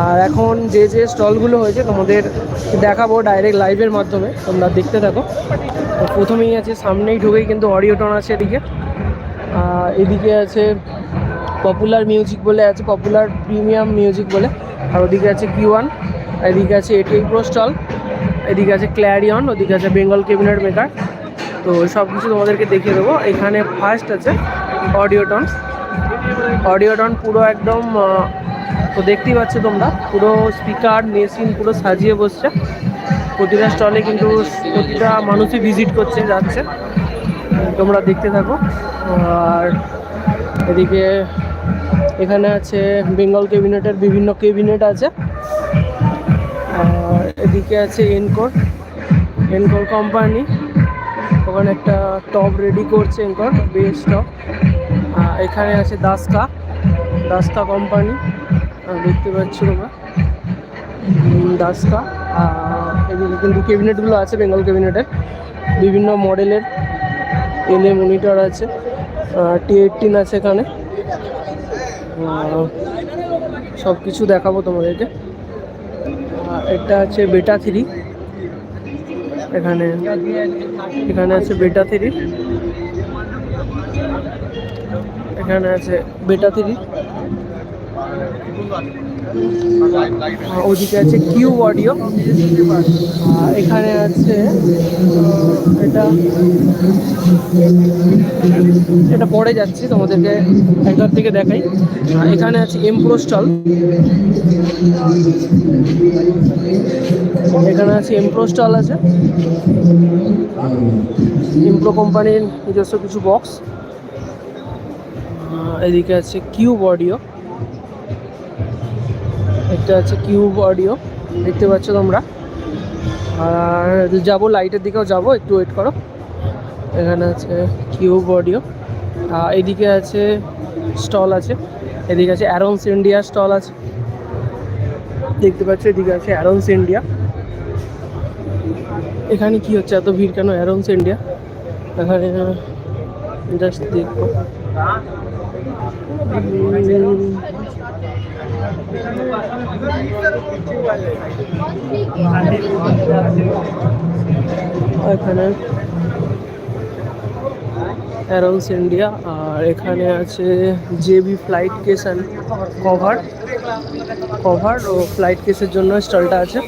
আর এখন যে যে স্টলগুলো হয়েছে তোমাদের দেখাবো ডাইরেক্ট লাইভের মাধ্যমে, তোমরা দেখতে থাকো। প্রথমেই আছে, সামনেই ঢুকেই কিন্তু অডিওটন আছে এদিকে। এদিকে আছে পপুলার মিউজিক বলে, আছে পপুলার প্রিমিয়াম মিউজিক বলে। আর ওদিকে আছে কি ওয়ান এদিকে আছে এটিআই প্রো স্টল এদিকে আছে ক্ল্যারিয়ন ওদিকে আছে বেঙ্গল ক্যাবিনেট মেকার তো সব কিছু তোমাদেরকে দেখিয়ে দেবো। এখানে ফার্স্ট আছে অডিওটন অডিওটন পুরো একদম তো দেখতেই পাচ্ছ তোমরা, পুরো স্পিকার মেশিন পুরো সাজিয়ে বসছে। প্রতিটা স্টলে কিন্তু প্রতিটা মানুষই ভিজিট করছে, যাচ্ছে। তোমরা দেখতে থাকো। আর এদিকে এখানে আছে বেঙ্গল ক্যাবিনেটের বিভিন্ন ক্যাবিনেট আছে। আর এদিকে আছে এনকোর এনকোর কোম্পানি ওখানে একটা টপ রেডি করছে এনকোর বেস টপ এখানে আছে দাস্তা দাস্তা কোম্পানি দেখতে পাচ্ছ তোমরা দাসকা। এদিকে কিন্তু ক্যাবিনেটগুলো আছে বেঙ্গল ক্যাবিনেটের। বিভিন্ন মডেলের এলএ মনিটর আছে টি এইটিন আছে এখানে। সব কিছু দেখাবো তোমাদেরকে। এটা আছে বেটা থ্রি। এখানে এখানে আছে বেটা থ্রি। এখানে আছে বেটা থ্রি। ওদিকে আছে কিউ অডিও এখানে আছে এটা এটা পরে যাচ্ছি তোমাদেরকে একবার থেকে দেখাই। এখানে আছে এমপ্রো স্টল এখানে আছে এমপ্রো স্টল আছে। এমপ্রো কোম্পানির নিজস্ব কিছু বক্স এদিকে আছে কিউ অডিও একটা আছে কিউব অডিও দেখতে পাচ্ছ তোমরা। আর যাব লাইটের দিকেও যাব, একটু ওয়েট করো। এখানে আছে কিউব অডিও এদিকে আছে স্টল আছে, এদিকে আছে অ্যারোন্স ইন্ডিয়া স্টল আছে। দেখতে পাচ্ছ এদিকে আছে অ্যারোন্স ইন্ডিয়া এখানে কি হচ্ছে, এত ভিড় কেন অ্যারোন্স ইন্ডিয়া এখানে জাস্ট দেখব। এখানে অ্যারোন্স ইন্ডিয়া আর এখানে আছে J B flight case and cover cover O flight কেসের জন্য স্টলটা আছে।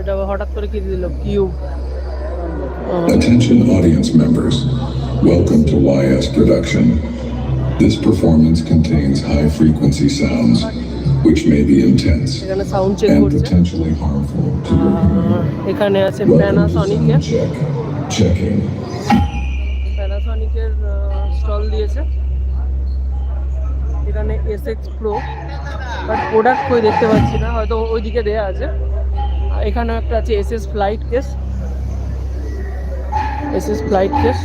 এটা হঠাৎ করে কি দিল? Cube Attention audience members, welcome to YS Production. This performance contains high frequency sounds, which may be intense and potentially harmful to your hearing. এখানে আছে প্যানাসনিকের check. Checking. প্যানাসনিকের স্টল দিয়েছে এখানে S X pro but product কই দেখতে পাচ্ছি না হয়তো ওইদিকে দেয়া আছে এখানেও একটা আছে S S flight case S S flight case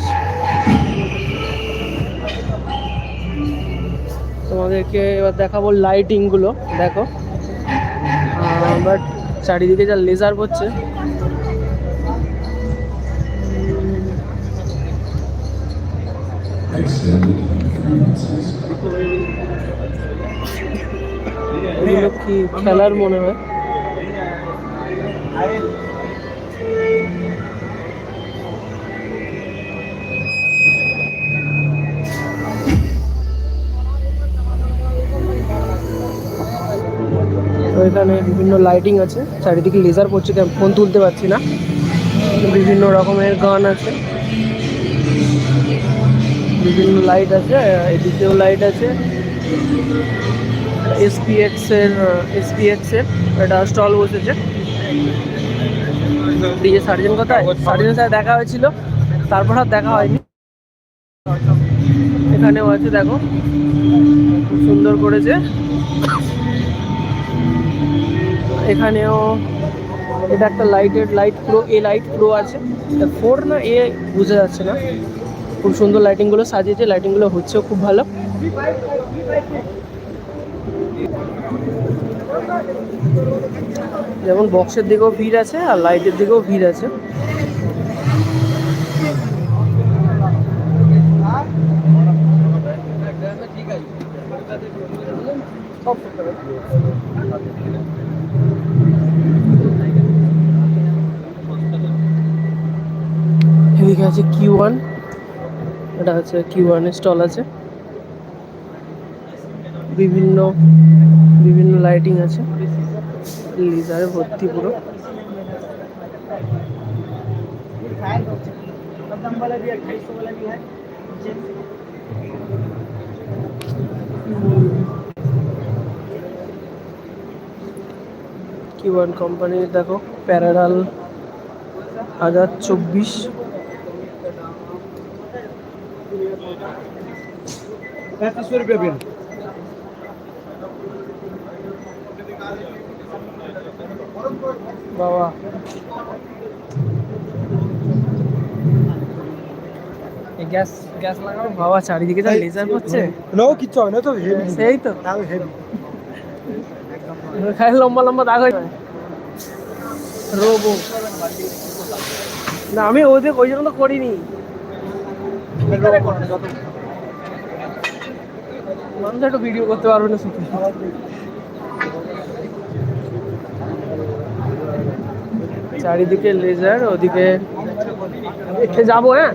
তোমাদেরকে এবার দেখাবো লাইটিংগুলো দেখো। বাট চারিদিকে যা লেজার পড়ছে। খেলার মনে হয়? এখানে বিভিন্ন লাইটিং আছে। চারিদিকে লেজার পড়ছে ফোন তুলতে পারছি না। বিভিন্ন রকমের গান আছে। বিভিন্ন লাইট আছে, এদিকেও লাইট আছে। এসপিএক্স এর এসপিএক্স এর একটা স্টল বসেছে। ডিজে সার্জেন কোথায়? সার্জেন সাথে দেখা হয়েছিল। তারপর আর দেখা হয়নি। এখানেও আছে, দেখো। খুব সুন্দর করেছে। এখানেও এটা একটা লাইটের লাইট প্রো এ লাইট প্রো আছে। ফোর না এ বুঝে যাচ্ছে না। খুব সুন্দর লাইটিংগুলো সাজিয়েছে লাইটিংগুলো হচ্ছেও খুব ভালো। যেমন বক্সের দিকেও ভিড় আছে আর লাইটের দিকেও ভিড় আছে। ঠিক আছে। এদিকে আছে কিউ ওয়ান এটা আছে কিউ ওয়ানের স্টল আছে। বিভিন্ন বিভিন্ন লাইটিং আছে। লিজারে ভর্তি পুরো। কিউ ওয়ান কোম্পানির দেখো প্যারাডাল হাজার চব্বিশ। पैंतीस सौ रुपये बिल বাবা গ্যাস গ্যাস লাগাও বাবা চারিদিকে যা লেজার করছে নো কিচ্ছু হবে না তো হেভি সেই তো তাও হেভি খালি লম্বা লম্বা দাগ হয়ে যায় রোবো না আমি ওদের ওই জন্য তো করিনি ভিডিও করতে পারবে না চারিদিকে লেজার ওদিকে যাব হ্যাঁ?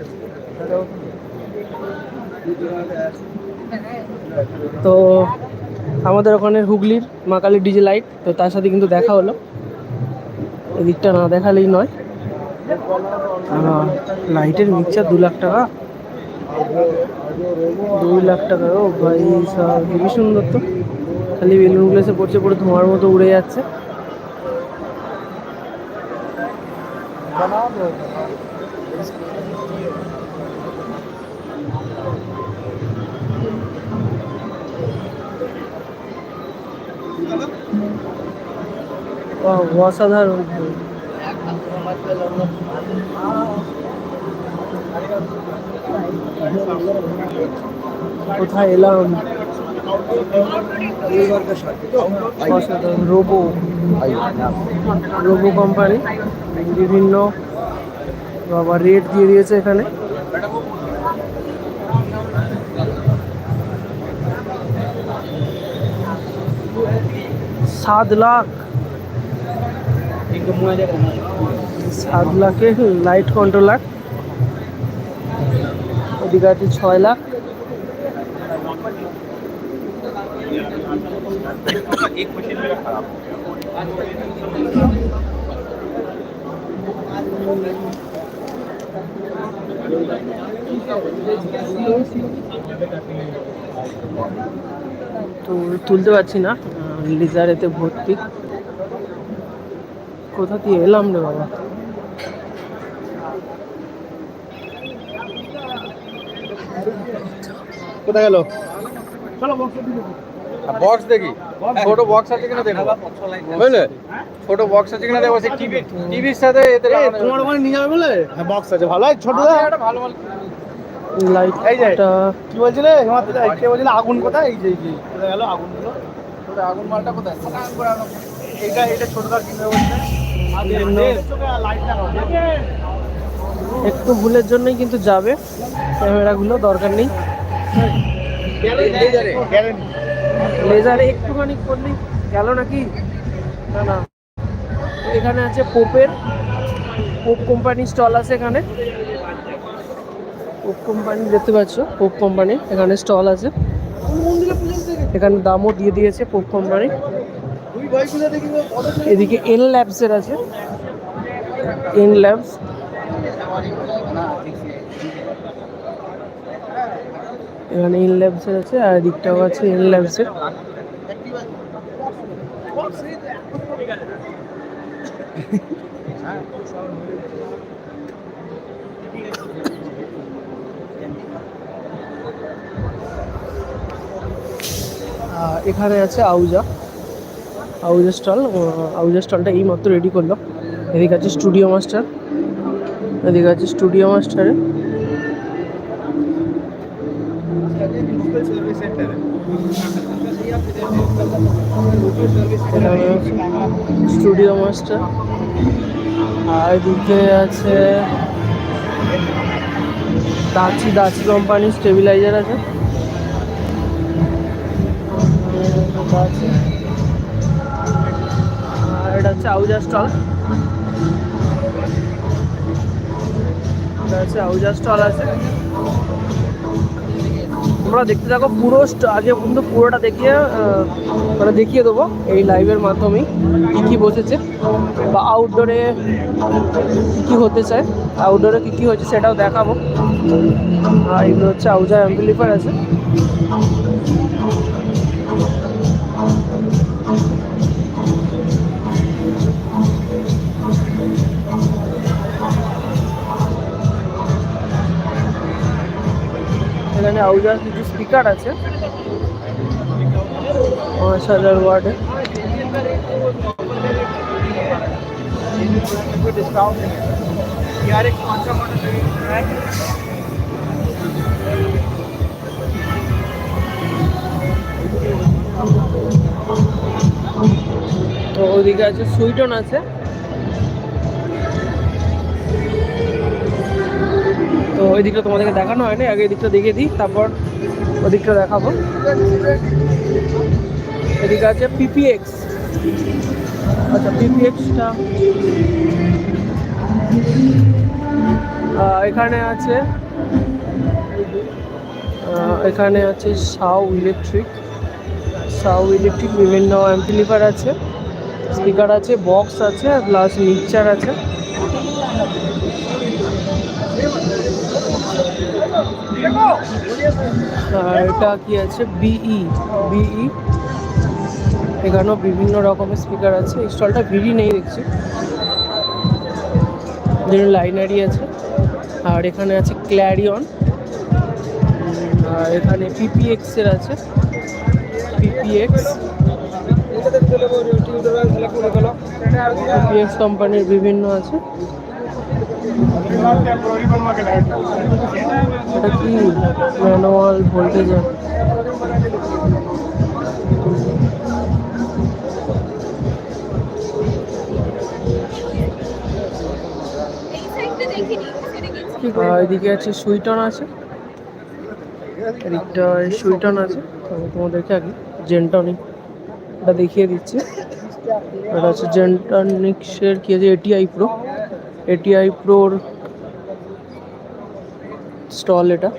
তো আমাদের ওখানে হুগলির মা কালীর ডিজে লাইট, তো তার সাথে কিন্তু দেখা হলো। এদিকটা না দেখালেই নয়। লাইটের মিক্সার দু লাখ টাকা। দুই লাখ টাকা ও ভাই হেবি সুন্দর তো। খালি বেলুনগুলো এসে পড়ছে পড়ে ধোঁয়ার মতো উড়ে যাচ্ছে। অসাধারণ। কোথায় এলাম? রোবো। Robo company. বিভিন্ন বাবা রেট দিয়ে দিয়েছে এখানে। সাত লাখ। সাত লাখে লাইট কন্ট্রোল কন্ট্রোলার আছে ছয় লাখ। তো তুলতে পারছি না লিজার এতে ভর্তি। কোথা দিয়ে এলাম রে বাবা? কোথায় গেল? বক্স দেখি। ছোট বক্স আছে কিনা দেখো। বুঝলে? ছোট বক্স আছে কিনা দেখো টিভি টিভির সাথে এতে তোমার ওখানে নিয়ে যাবে বলে? হ্যাঁ বক্স আছে ভালো। ছোট ভালো ভালো এই যে। কি বলছিলে? কে বলছিলে? আগুন কোথায়? এই যে এই যে কোথায় গেল? আগুনগুলো কোথায় আগুন মালটা কোথায়? এইটা এটা ছোটদার কিনবে বলছে। একটু ভুলের জন্যই কিন্তু যাবে। ক্যামেরাগুলো দরকার নেই। লেজারে একটুখানি করলেই গেল নাকি? না না। এখানে আছে পোপের, পোপ কোম্পানির স্টল আছে এখানে। পোপ কোম্পানি, দেখতে পাচ্ছ? পোপ কোম্পানি, এখানে স্টল আছে। এখানে দামও দিয়ে দিয়েছে পোপ কোম্পানি। এদিকে এন ল্যাবসের আছে। এন ল্যাবস এখানে এন ল্যাবসের আছে, আর এদিকটাও আছে এন ল্যাবসের আর এখানে আছে আউজা। আউজা স্টল আউজা স্টলটা এই মাত্র রেডি করল। এদিকে আছে স্টুডিও মাস্টার। এদিকে আছে স্টুডিও স্টুডিও মাস্টার। আর এদিকে আছে দাচি দাচি কোম্পানির স্টেবিলাইজার আছে। দাচি এটা হচ্ছে আউজার স্টল। এটা হচ্ছে আউজার স্টল আছে। তোমরা দেখতে থাকো, পুরো আজকে কিন্তু পুরোটা দেখিয়ে মানে দেখিয়ে দেবো এই লাইভের মাধ্যমেই কী কী বসেছে বা আউটডোরে কী কী হতে চায় আউটডোরে কী কী হয়েছে সেটাও দেখাবো। আর এগুলো হচ্ছে আউজা অ্যাম্পলিফার আছে। আউজার কিছু স্পিকার আছে পাঁচ হাজার ওয়ার্ডে। তো ওইদিকে আছে সুইটন আছে। তো ওই দিকটা তোমাদেরকে দেখানো হয়নি, আগে দিকটা দেখিয়ে দিই, তারপর ওদিকটা দেখাবো। এদিকে আছে পিপিএক্স আচ্ছা পিপিএক্সটা এখানে আছে এখানে আছে সাউ ইলেকট্রিক সাউ ইলেকট্রিক বিভিন্ন অ্যাম্পলিফার আছে স্পিকার আছে বক্স আছে প্লাস মিক্সচার আছে। আর এটা কি আছে? বিই বিই এখানেও বিভিন্ন রকমের স্পিকার আছে। এই স্টলটা ভিড়ই নেই দেখছি। যেন লাইনারি আছে। আর এখানে আছে ক্ল্যারিয়ন আর এখানে পিপিএক্স এর আছে। পিপিএক্স পিপিএক্স কোম্পানির বিভিন্ন আছে। এটা কি ম্যানুয়াল ভোল্টেজার আর এদিকে আছে সুইটন আছে। এদিকটা সুইটন আছে। আমি তোমাদেরকে আগে জেন্টনিক এটা দেখিয়ে দিচ্ছি। এটা হচ্ছে জেন্টনিক্সের কি আছে? এটিআই প্রো এটিআই প্রোর স্টল এটা।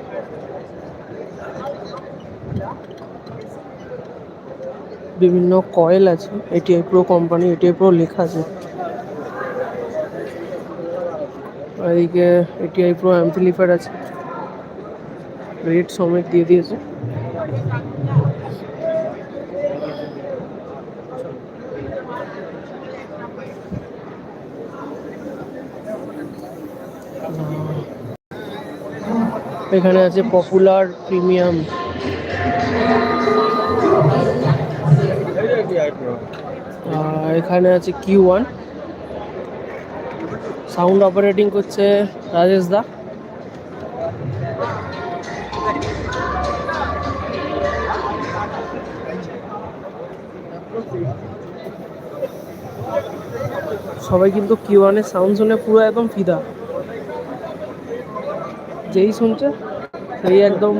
বিভিন্ন কয়েল আছে ATI pro company ATI pro লেখা আছে। এদিকে এটিআই প্রো অ্যাম্পলিফায়ার আছে। রেট সমেত দিয়ে দিয়েছে। এখানে আছে পপুলার প্রিমিয়াম এখানে আছে কিউ ওয়ান সাউন্ড অপারেটিং করছে রাজেশ দা। সবাই কিন্তু কিউ ওয়ানের সাউন্ড শুনে পুরো একদম ফিদা। যেই শুনছে, সেই একদম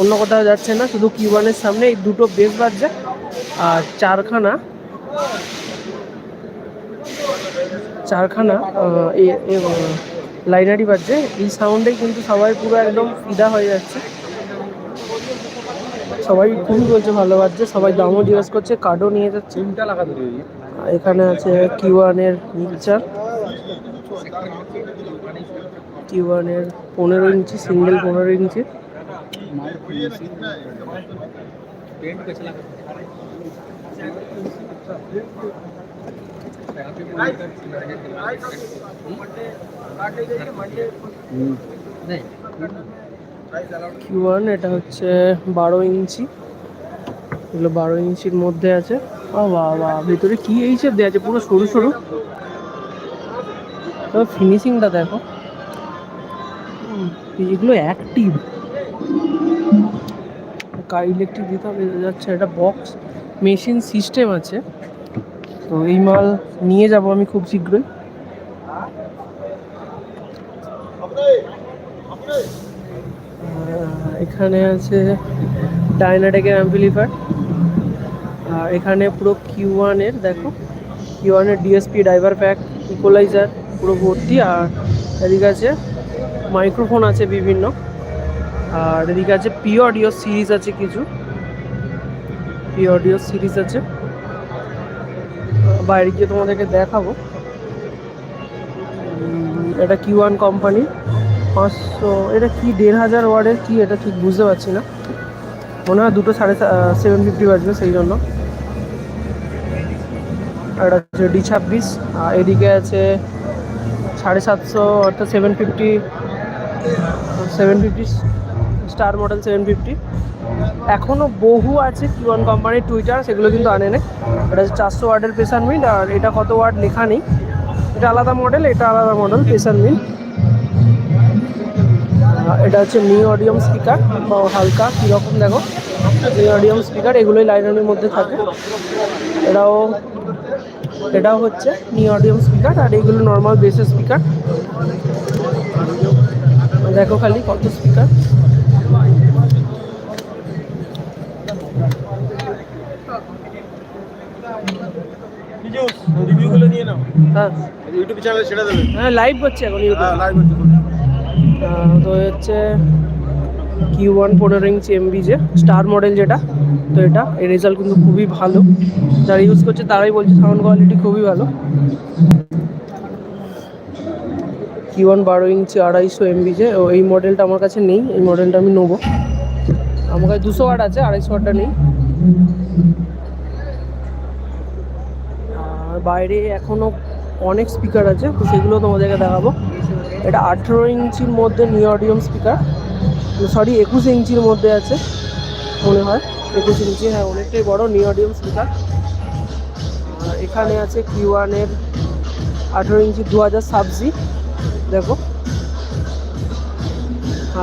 অন্য কোথাও যাচ্ছে না, শুধু কিউ ওয়ানের সামনে এই দুটো বেস বাজছে আর চারখানা চারখানা লাইনারি বাজছে। এই সাউন্ডেই কিন্তু সবাই পুরো একদম ফিদা হয়ে যাচ্ছে। সবাই খুবই বলছে ভালো বাজছে, সবাই দামও জিজ্ঞেস করছে কার্ডও নিয়ে যাচ্ছে। এখানে আছে কিউ ওয়ানের মিক্সচার কিউ ওয়ানের পনেরো ইঞ্চি, সিঙ্গেল পনেরো ইঞ্চি। কিউ ওয়ান এটা হচ্ছে বারো ইঞ্চি। এগুলো বারো ইঞ্চির মধ্যে আছে। বাবা, ভেতরে কি এই সব দেওয়া আছে? পুরো সরু সরু। ফিনিশিংটা দেখো। এগুলো অ্যাক্টিভ কার ইলেকট্রিক দিতে হবে যাচ্ছে এটা বক্স মেশিন সিস্টেম আছে। তো এই মাল নিয়ে যাব আমি খুব শীঘ্রই। এখানে আছে ডাইনাটেকের অ্যাম্পলিফায়ার আর এখানে পুরো কিউ ওয়ানের দেখো। কিওয়ানের ডিএসপি ড্রাইভার প্যাক ইকোলাইজার পুরো ভর্তি। আর এদিকে আছে মাইক্রোফোন আছে বিভিন্ন। আর এদিকে আছে পি অডিও সিরিজ আছে কিছু। পি অডিও সিরিজ আছে। বাইরে গিয়ে তোমাদেরকে দেখাবো। এটা কিউ ওয়ান কোম্পানি পাঁচশো, এটা কি দেড় হাজার ওয়ার্ডের কি এটা ঠিক বুঝতে পারছি না। মনে হয় দুটো সাড়ে সেভেন ফিফটি বাজবে সেই জন্য। এটা হচ্ছে ডি ছাব্বিশ এদিকে আছে সাড়ে সাতশো, অর্থাৎ seven fifty seven fifty star model seven fifty এখনও বহু আছে কি ওয়ান কোম্পানির টুইটার সেগুলো কিন্তু আনে নেই এটা হচ্ছে চারশো ওয়ার্ডের প্রেশার মিল আর এটা কত ওয়ার্ড লেখা নেই। এটা আলাদা মডেল এটা আলাদা মডেল প্রেশার মিল এটা হচ্ছে নিউ অডিয়াম স্পিকার বা হালকা, কীরকম দেখো। নি অডিয়াম স্পিকার এগুলোই লাইনের মধ্যে থাকে। এটাও এটাও হচ্ছে নিউ অডিয়াম স্পিকার আর এগুলো নর্মাল বেসের স্পিকার দেখো খালি কত স্পিকার রিভিউগুলো নিয়ে নাও। হ্যাঁ। ইউটিউব চ্যানেলে ছেড়ে দেবে। হ্যাঁ লাইভ হচ্ছে এখন ইউটিউবে হ্যাঁ লাইভ হচ্ছে তো হচ্ছে কিউ ওয়ান পনেরো ইঞ্চি এমবি যে স্টার মডেল যেটা তো এটা এর রেজাল্ট কিন্তু খুবই ভালো। যারা ইউজ করছে তারাই বলছে সাউন্ড কোয়ালিটি খুবই ভালো। কিউ ওয়ান বারো ইঞ্চি আড়াইশো এমবি যে, ও এই মডেলটা আমার কাছে নেই, এই মডেলটা আমি নেব। আমার কাছে দুশো ওয়াট আছে, আড়াইশো ওয়াটটা নেই। আর বাইরে এখনও অনেক স্পিকার আছে, তো সেগুলো তোমাদেরকে দেখাবো। এটা আঠেরো ইঞ্চির মধ্যে নিউ অডিয়াম স্পিকার সরি একুশ ইঞ্চির মধ্যে আছে, মনে হয়। একুশ ইঞ্চি হ্যাঁ অনেকটাই বড় নিউ অডিয়াম স্পিকার এখানে আছে কিউ ওয়ানের আঠেরো ইঞ্চি দু হাজার সাবজি দেখো।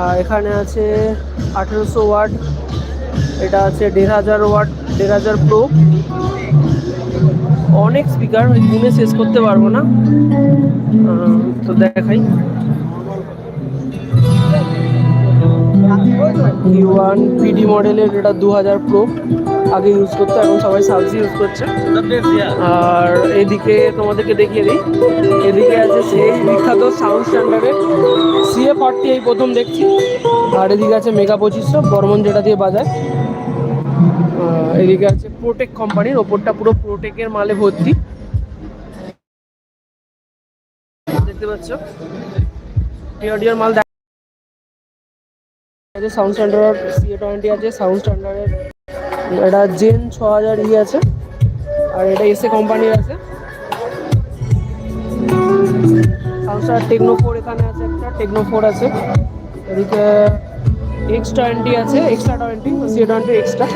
আর এখানে আছে আঠেরোশো ওয়াট, এটা আছে দেড় হাজার ওয়াট, দেড় হাজার প্রো। অনেক স্পিকার ওই গুনে শেষ করতে পারব না। তো দেখাই। ওয়ান পিডি মডেলের এটা দু হাজার প্রো। আগে ইউজ করতো, এখন সবাই সাবজি ইউজ করছে। আর এদিকে তোমাদেরকে দেখিয়ে দিই। এদিকে আছে সেই বিখ্যাত সাউন্ড স্ট্যান্ডার্ডের সিএ ফর্টি এই প্রথম দেখছি। আর এদিকে আছে মেগা পঁচিশশো, বর্মন যেটা দিয়ে বাজায়। এদিকে আছে প্রোটেক কোম্পানির ওপরটা পুরো প্রোটেকের মালে ভর্তি। দেখতে পাচ্ছ? মাল সাউন্ড স্ট্যান্ডার্ড সিএ টোয়েন্টি আছে সাউন্ড স্ট্যান্ডার্ডের এটা জেন ছ হাজার ই আছে, আর এটা এসএ কোম্পানির আছে। স্টার টেকনো ফোর এখানে আছে একটা, টেকনো ফোর আছে। এদিকে এক্স টোয়েন্টি আছে extra twenty C twenty extra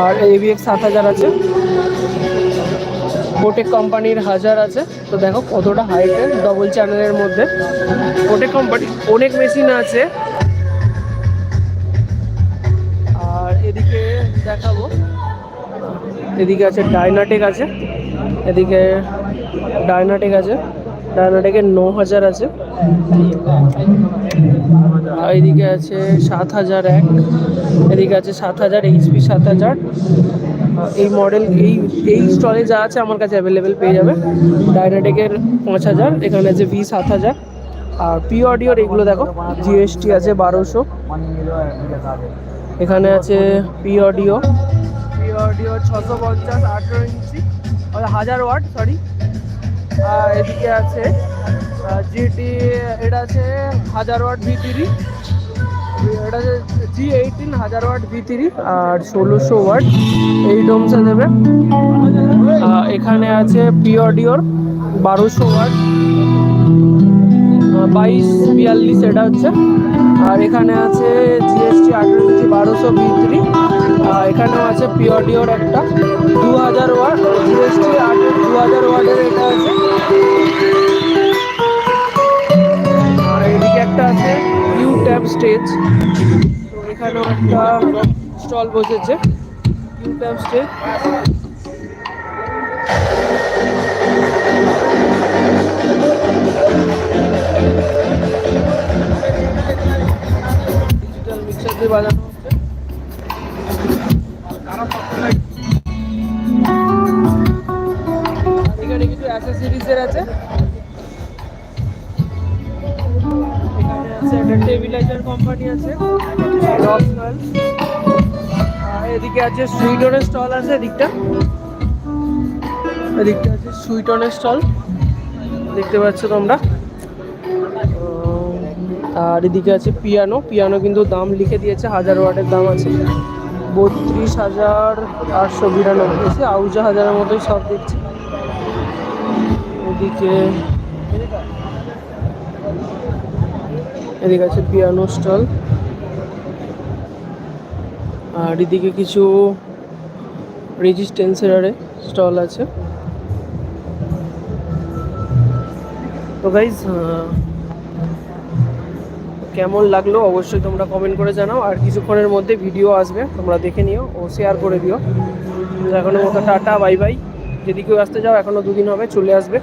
আর এভিএক্স সাত হাজার আছে। কোটেক কোম্পানির হাজার আছে। তো দেখো কতটা হাইটের ডবল চ্যানেলের মধ্যে। কোটেক কোম্পানি অনেক মেশিন আছে। আর এদিকে দেখাবো। এদিকে আছে ডাইনাটেক আছে। এদিকে ডাইনাটেক আছে। ডাইনাটেকের ন হাজার আছে। এদিকে আছে সাত হাজার এক। এদিকে আছে সাত হাজার এইচপি সাত হাজার। এই মডেল এই এই স্টলে যা আছে আমার কাছে অ্যাভেলেবেল পেয়ে যাবে। ডাইনাটেকের পাঁচ হাজার, এখানে আছে ভি সাত হাজার। আর পি অডিওর এগুলো দেখো জিএসটি আছে বারোশো। এখানে আছে পি অডিও পি অডিও ছশো পঞ্চাশ আঠেরো ইঞ্চি আহ, হাজার ওয়াট সরি আর এদিকে আছে জিটি এটা আছে হাজার ওয়াট ভি থ্রি এটা জি এইটিন হাজার ওয়াট ভি থ্রি আর ষোলোশো ওয়াট এই ডোমসে দেবে। এখানে আছে পি অডিওর বারোশো ওয়াট। বাইশ বিয়াল্লিশ এটা হচ্ছে। আর এখানে আছে জিএসটি আঠেরো ইঞ্চি বারোশো বি থ্রি এখানেও আছে পিওডিওর একটা। দু হাজার ওয়াট জিএসটি আঠেরো দু হাজার ওয়াটের এটা আছে। আর এদিকে একটা আছে ইউ ট্যাব স্টেজ এখানেও একটা স্টল বসেছে ইউ ট্যাব স্টেজ বাজানো এখানে কিছু অ্যাসেসরিজের আছে। আছে একটা কোম্পানি আছে এদিকে আছে আছে এদিকটা। এদিকটা আছে স্টল দেখতে পাচ্ছ তোমরা। আর এদিকে আছে পিয়ানো। পিয়ানো কিন্তু দাম লিখে দিয়েছে হাজার ওয়াটের দাম আছে। বত্রিশ হাজার আটশো বিরানব্বই আছে। আউজা হাজারের মতোই সব দিচ্ছে। এদিকে এদিকে আছে পিয়ানো স্টল। আর এদিকে কিছু রেজিস্ট্যান্সের স্টল আছে। তো গাইজ কেমন লাগল অবশ্যই তোমরা কমেন্ট করে জানাও। আর কিছুক্ষণের মধ্যে ভিডিও আসবে, তোমরা দেখে নিও ও শেয়ার করে দিও। এখনও মতো টাটা বাই বাই যদি কেউ আসতে যাও এখনও দুদিন হবে, চলে আসবে।